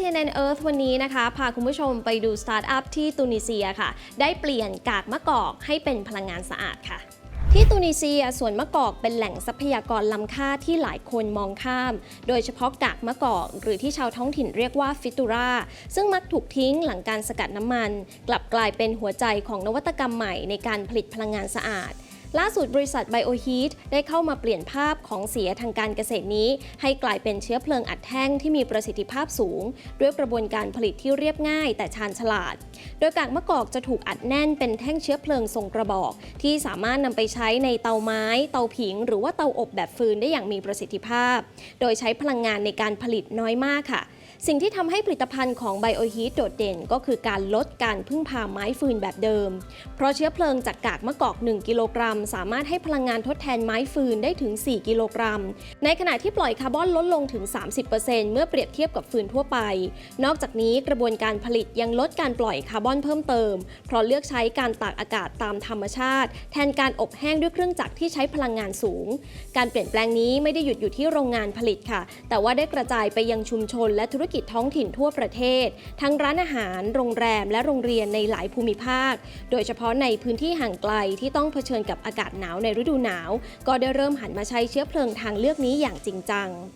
CNN Earth วันนี้นะคะ พาคุณผู้ชมไปดูสตาร์ทอัพที่ตูนิเซียค่ะ ได้เปลี่ยนกากมะกอกให้เป็นพลังงานสะอาดค่ะ ที่ตูนิเซียสวนมะกอกเป็นแหล่งทรัพยากรล้ำค่าที่หลายคนมองข้าม โดยเฉพาะกากมะกอก หรือที่ชาวท้องถิ่นเรียกว่าฟิตูราซึ่งมักถูกทิ้งหลังการสกัดน้ำมัน กลับกลายเป็นหัวใจของนวัตกรรมใหม่ในการผลิตพลังงานสะอาด ล่าสุดบริษัท BioHeat ได้เข้ามาเปลี่ยนภาพของเสียทางการเกษตรนี้ ให้กลายเป็นเชื้อเพลิงอัดแท่งที่มีประสิทธิภาพสูง ด้วยกระบวนการผลิตที่เรียบง่าย แต่ชาญฉลาด โดยกากมะกอกจะถูกอัดแน่นเป็นแท่งเชื้อเพลิงทรงกระบอก ที่สามารถนำไปใช้ในเตาไม้ เตาผิง หรือว่าเตาอบแบบฟืนได้อย่างมีประสิทธิภาพ โดยใช้พลังงานในการผลิตน้อยมากค่ะสิ่งที่ทำให้ผลิตภัณฑ์ของ BioHeat โดดเด่นก็คือการลดการพึ่งพาไม้ฟืนแบบเดิม เพราะเชื้อเพลิงจากกากมะกอก 1 กิโลกรัมสามารถให้พลังงานทดแทนไม้ฟืนได้ถึง 4 กิโลกรัม ในขณะที่ปล่อยคาร์บอนลดลงถึง 30%เมื่อเปรียบเทียบกับฟืนทั่วไป นอกจากนี้กระบวนการผลิตยังลดการปล่อยคาร์บอนเพิ่มเติม เพราะเลือกใช้การตากอากาศตามธรรมชาติ แทนการอบแห้งด้วยเครื่องจักรที่ใช้พลังงานสูง การเปลี่ยนแปลงนี้ไม่ได้หยุดอยู่ที่โรงงานผลิตค่ะ แต่ว่าได้กระจายไปยังชุมชนและธุรกิจท้องถิ่นทั่วประเทศ ทั้งร้านอาหาร โรงแรม และโรงเรียนในหลายภูมิภาค โดยเฉพาะในพื้นที่ห่างไกลที่ต้องเผชิญกับอากาศหนาวในฤดูหนาว ก็ได้เริ่มหันมาใช้เชื้อเพลิงทางเลือกนี้อย่างจริงจัง